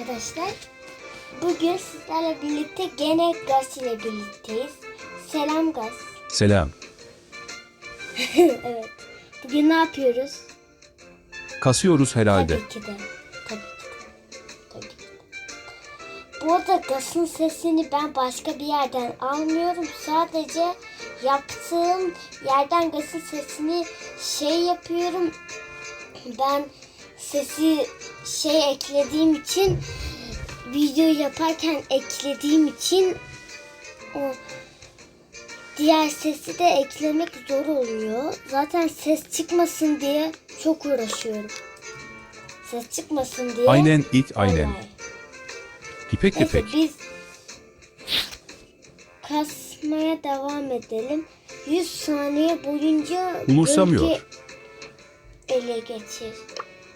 arkadaşlar. Bugün sizlerle birlikte gene Gaz ile birlikteyiz. Selam Gaz. Selam. evet. Bugün ne yapıyoruz? Kasıyoruz herhalde. Tabii ki de. Tabii ki de. Tabii ki de. Bu arada Gaz'ın sesini ben başka bir yerden almıyorum. Sadece yaptığım yerden Gaz'ın sesini şey yapıyorum. Ben sesi şey eklediğim için video yaparken eklediğim için o diğer sesi de eklemek zor oluyor. Zaten ses çıkmasın diye çok uğraşıyorum. Ses çıkmasın diye. Aynen it aynen. Vallahi. İpek Neyse ipek. biz kasmaya devam edelim. 100 saniye boyunca Umursamıyor. ele geçir.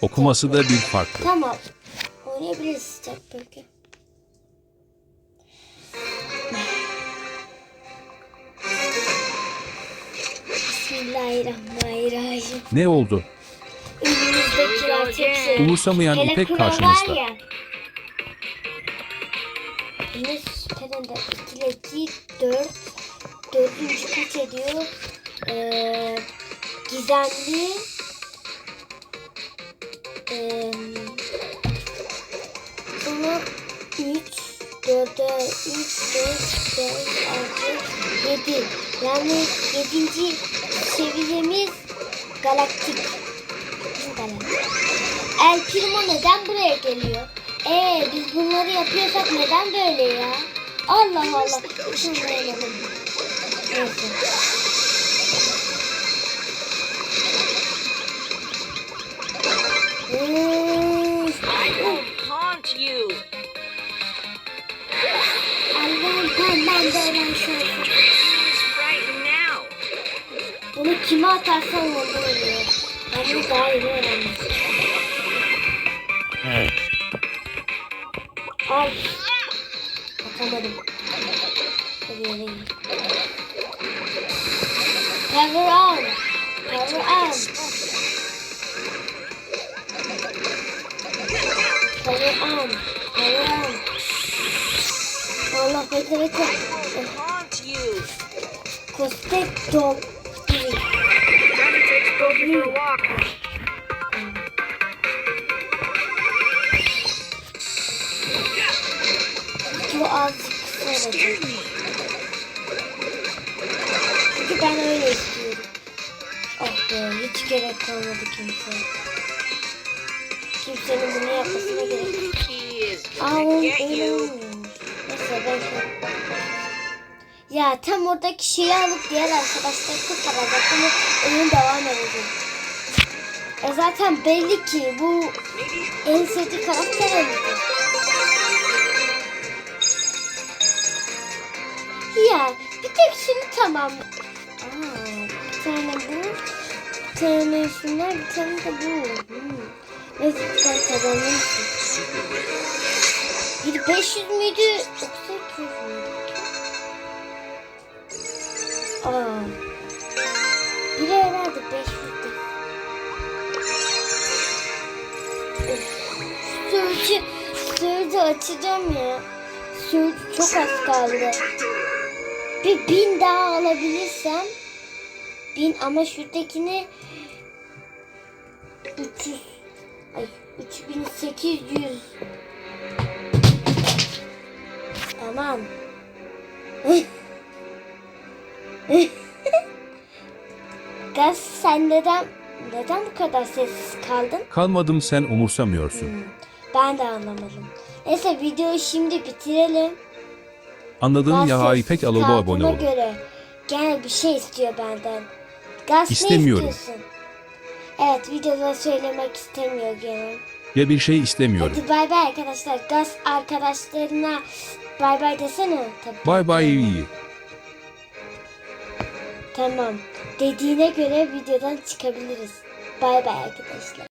Okuması da bir farklı. Tamam. Oynayabiliriz sıcak bölge. Bismillahirrahmanirrahim. Ne oldu? Önümüzdekiler çok şey. Umursamayan Hele İpek kura karşınızda. var ya. Yine süperinde 2 ile 2, 4. Dördüncü kaç ediyor? Ee, gizemli. Ee, sonra 3, 4'e 3, 4, 5, 6, 7. Yani 7. seviyemiz galaktik. Galaktik. El Primo neden buraya geliyor? Ee biz bunları yapıyorsak neden böyle ya? Allah Allah. Şunu oynayalım. Neyse. Allah'ım ben de now. Bunu kime atarsan orada oluyor. Ben bunu daha yeni öğrendim. Ay. Atamadım. Hadi. Power on. Power on. Power on. Power on. Allah bekle bekle. Haunt you. Kostek dog. Time to take Spooky for a walk. Bu azıcık olacak. Çünkü ben öyle istiyorum. Oh be hiç gerek kalmadı kimseye. Kimsenin bunu yapmasına gerek yok. Aa gonna şu... Ya tam oradaki şeyi alıp diğer arkadaşları kurtaracaktım oyun devam edecek. E zaten belli ki bu en sevdiği karakter öldü. Ya bir tek şunu tamam. Aa, bir tane bu. Bir tane şunlar bir tane de bu. Hmm. Neyse sen kazandın. Bir 500 müydü yoksa 200 müydü? Aa. Biri herhalde 500'dü. Sürücü, sürücü açacağım ya. Sürücü çok az kaldı. Bir bin daha alabilirsem bin ama şuradakini 300 ay 3800 Tamam. Gaz sen neden neden bu kadar sessiz kaldın? Kalmadım sen umursamıyorsun. Ben de anlamadım. Neyse videoyu şimdi bitirelim. Anladın Gaz ya İpek alıba abone olun. göre gel bir şey istiyor benden. Gaz İstemiyorum. ne istiyorsun? Evet videoda söylemek istemiyor gene. Ya bir şey istemiyorum. Hadi bay bay arkadaşlar. Gaz arkadaşlarına bay bay desene. Tabii. Bay bay iyi. Tamam. Dediğine göre videodan çıkabiliriz. Bay bay arkadaşlar.